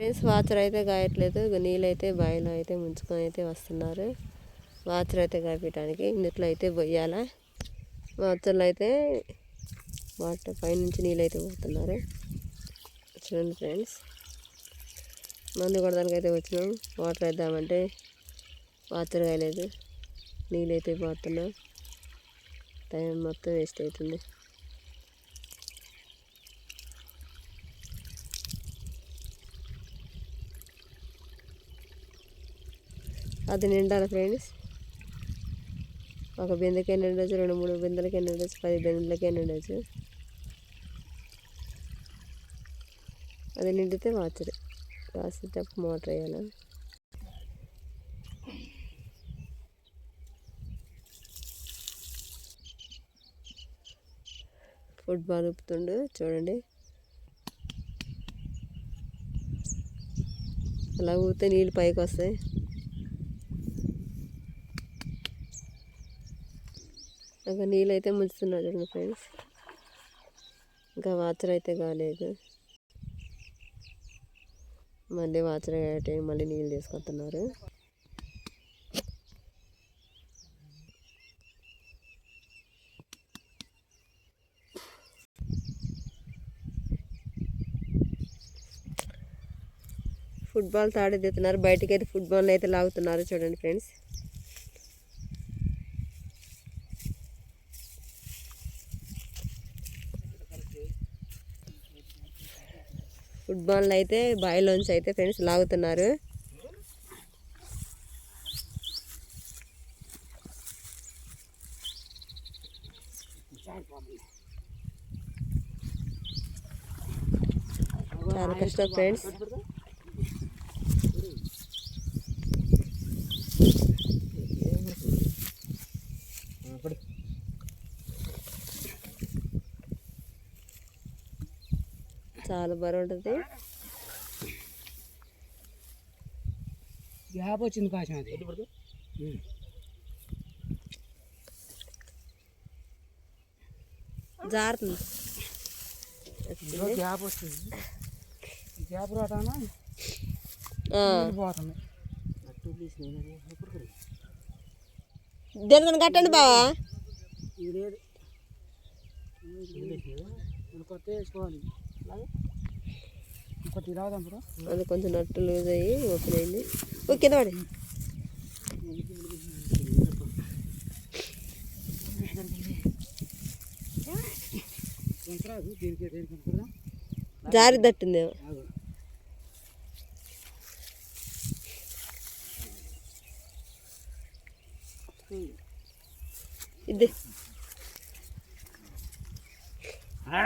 Friends watcher అయితే గాయట్లేదు నీళ్ళు అయితే బాయిలో అయితే ముంచుకొని అయితే వస్తున్నారు. వాచర్ అయితే కాపేయడానికి ఇందులో అయితే పోయాలా వాచర్లో అయితే వాటర్ పైనుంచి నీళ్ళు అయితే పోతున్నారు. చూడండి ఫ్రెండ్స్. మందు కొడదానికి అయితే వచ్చినాం. వాటర్ వేద్దామంటే వాచర్ కాయలేదు. నీళ్ళు అయితే పోతున్నాం. టైం మొత్తం వేస్ట్ అవుతుంది. అది నిండాలి ఫ్రెండ్స్. ఒక బిందెకే నిండొచ్చు రెండు మూడు బిందెలకే నిండొచ్చు పది బిందెలకే నిండొచ్చు. అది నిండితే వాచరు. వాసేటప్పుడు మోటర్ వేయాలి? ఫుట్బాల్ ఉప్పుతుండు చూడండి. అలా ఊపితే నీళ్ళు పైకి వస్తాయి. ఇంకా నీళ్ళు అయితే ముంచుతున్నాడు చూడండి ఫ్రెండ్స్. ఇంకా వాచర్ అయితే కాలేదు. మళ్ళీ వాచర్ అయ్యే మళ్ళీ నీళ్ళు తీసుకొస్తున్నారు. ఫుట్బాల్ తాడే తెస్తున్నారు బయటకి అయితే ఫుట్బాల్ అయితే లాగుతున్నారు చూడండి ఫ్రెండ్స్. ఫుట్బాల్ అయితే బాయిలోంచి అయితే ఫ్రెండ్స్ లాగుతున్నారు. చాలా కష్టం ఫ్రెండ్స్. చాలా బరువు ఉంటుంది గ్యాప్ వచ్చింది కాశం అది. జారుతుంది. గ్యాప్ వస్తుంది ఈ గ్యాప్ రాటాన ఆ, పోతుంది. దేనికని కట్టండి బావా. ఇది లేదు. కొత్త వేసుకోవాలి. బ్రో అది కొంచెం నట్టు లూజ్ అయ్యి ఓపెన్ అయింది. ఓకే వాడి జారి తట్టిందేమో ఇది. ఆ,